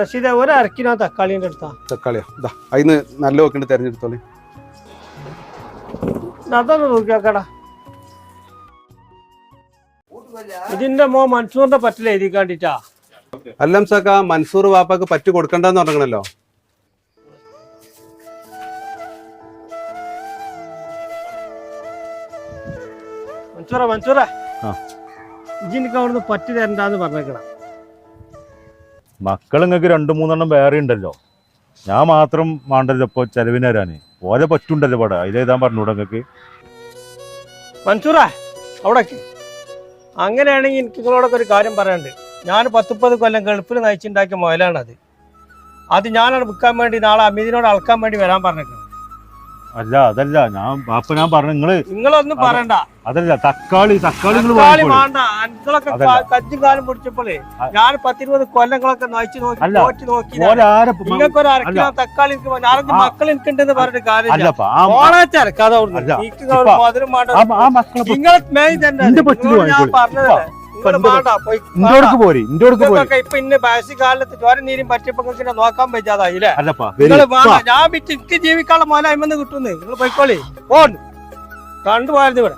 റഷീദ ഒരു അരക്കിനോ തക്കാളിന്റെ അടുത്താ. തക്കാളിയാ? ഇതാ അതിന് നല്ല നോക്കിണ്ട് തെരഞ്ഞെടുത്തോളി. അതൊന്ന് നോക്കിയാക്കടാ. ഇതിന്റെ മോ മൻസൂറിന്റെ പറ്റില്ല എഴുതിക്കാണ്ടിട്ടാ. അല്ലം സക്ക മൻസൂർ വാപ്പാക്ക് പറ്റി കൊടുക്കണ്ടെന്ന് പറഞ്ഞല്ലോ മൻസൂറ മൻസൂറ. ആ. ഇജിനിക്ക് അവിടുന്ന് പറ്റി തരണ്ടെന്ന് പറഞ്ഞേക്കണം മക്കൾ നിങ്ങൾക്ക് രണ്ടു മൂന്നെണ്ണം വേറെ ഉണ്ടല്ലോ. ഞാൻ മാത്രം വേണ്ടല്ലോ ഇപ്പോൾ ചെലവിന് തരാന്. ഓരെ പറ്റുണ്ടല്ലോ ഇവിടെ. അതിലേതാ പറഞ്ഞൂടെ നിങ്ങൾക്ക് മൻസൂറ അവിടെ അങ്ങനെയാണെങ്കിൽ എനിക്ക് നിങ്ങളോടൊക്കെ ഒരു കാര്യം പറയാനുണ്ട്. ഞാൻ പത്തുപ്പത് കൊല്ലം ഗൾഫിൽ നയിച്ചുണ്ടാക്കിയ മുതലാണത് അത് ഞാനവിടെ വിൽക്കാൻ വേണ്ടി നാളെ അമിതിനോട് അളക്കാൻ വേണ്ടി വരാൻ പറഞ്ഞേക്കണം. അല്ല അതല്ല ഞാൻ അപ്പൊ ഞാൻ പറഞ്ഞു നിങ്ങൾ നിങ്ങളൊന്നും. പറയണ്ട അതല്ല തക്കാളി തക്കാളി നിങ്ങൾ തക്കാളി. വേണ്ട അൻകളൊക്കെ കജ്ജും കാലം പിടിച്ചപ്പോഴേ ഞാൻ പത്തിരുപത് കൊല്ലങ്ങളൊക്കെ നയിച്ചു നോക്കി. നോക്കി നോക്കി നിങ്ങൾക്ക് ഒരു അരക്കിലോ തക്കാളി എനിക്ക് വേണം. നാലഞ്ച് ആ. മക്കൾ എനിക്കുണ്ടെന്ന് പറഞ്ഞിട്ട് കാര്യമില്ല ഇപ്പ- മധുരം വേണ്ട മക്കളെ നിങ്ങളെ തന്നെ ഞാൻ വാങ്ങിക്കോളി. പോരി പോരി. നിങ്ങൾക്കൊക്കെ ഇപ്പൊ ഇന്ന് ബാസി കാലത്ത് ചോര നീരും പറ്റിയപ്പോ നിങ്ങൾക്ക് നോക്കാൻ പറ്റാതായില്ലേ ഞാൻ വിറ്റ് എനിക്ക് ജീവിക്കാനുള്ള കിട്ടുന്നു. നിങ്ങൾ പോയിക്കോളി. ഇവിടെ